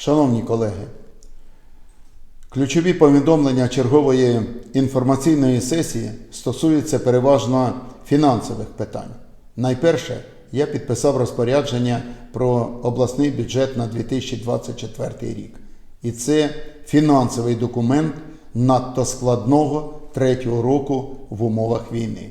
Шановні колеги, ключові повідомлення чергової інформаційної сесії стосуються переважно фінансових питань. Найперше, я підписав розпорядження про обласний бюджет на 2024 рік. І це фінансовий документ надто складного третього року в умовах війни.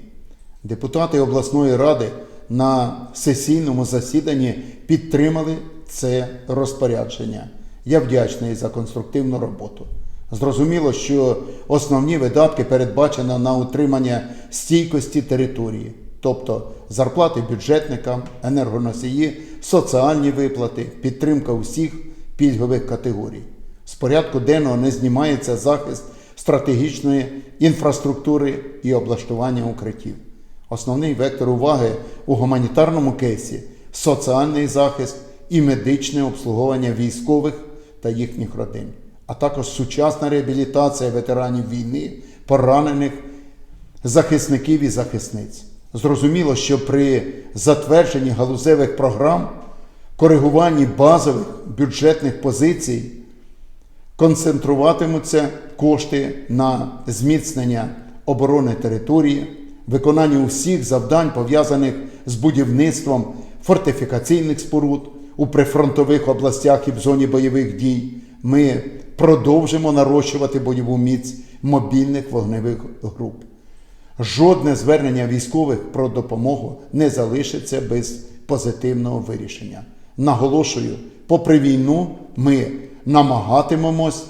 Депутати обласної ради на сесійному засіданні підтримали це розпорядження. Я вдячний за конструктивну роботу. Зрозуміло, що основні видатки передбачено на утримання стійкості території, тобто зарплати бюджетникам, енергоносії, соціальні виплати, підтримка усіх пільгових категорій. З порядку денного не знімається захист стратегічної інфраструктури і облаштування укриттів. Основний вектор уваги у гуманітарному кейсі соціальний захист і медичне обслуговування військових та їхніх родин, а також сучасна реабілітація ветеранів війни, поранених захисників і захисниць. Зрозуміло, що при затвердженні галузевих програм, коригуванні базових бюджетних позицій концентруватимуться кошти на зміцнення оборони території, виконання усіх завдань, пов'язаних з будівництвом фортифікаційних споруд у прифронтових областях і в зоні бойових дій. Ми продовжимо нарощувати бойову міць мобільних вогневих груп. Жодне звернення військових про допомогу не залишиться без позитивного вирішення. Наголошую, попри війну, ми намагатимемось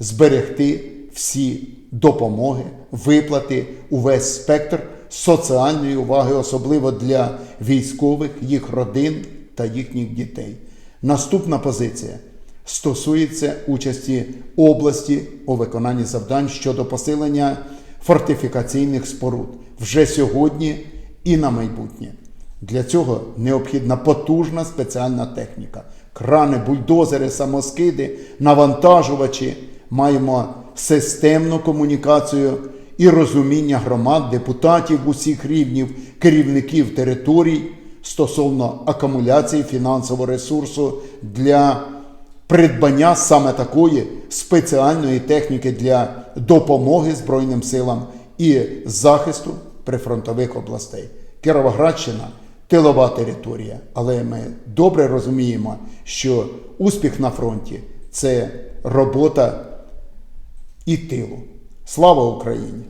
зберегти всі допомоги, виплати, увесь спектр соціальної уваги, особливо для військових, їх родин та їхніх дітей. Наступна позиція стосується участі області у виконанні завдань щодо посилення фортифікаційних споруд вже сьогодні і на майбутнє. Для цього необхідна потужна спеціальна техніка. Крани, бульдозери, самоскиди, навантажувачі. Маємо системну комунікацію і розуміння громад, депутатів усіх рівнів, керівників територій стосовно акумуляції фінансового ресурсу для придбання саме такої спеціальної техніки для допомоги Збройним силам і захисту прифронтових областей. Кіровоградщина тилова територія, але ми добре розуміємо, що успіх на фронті це робота і тилу. Слава Україні!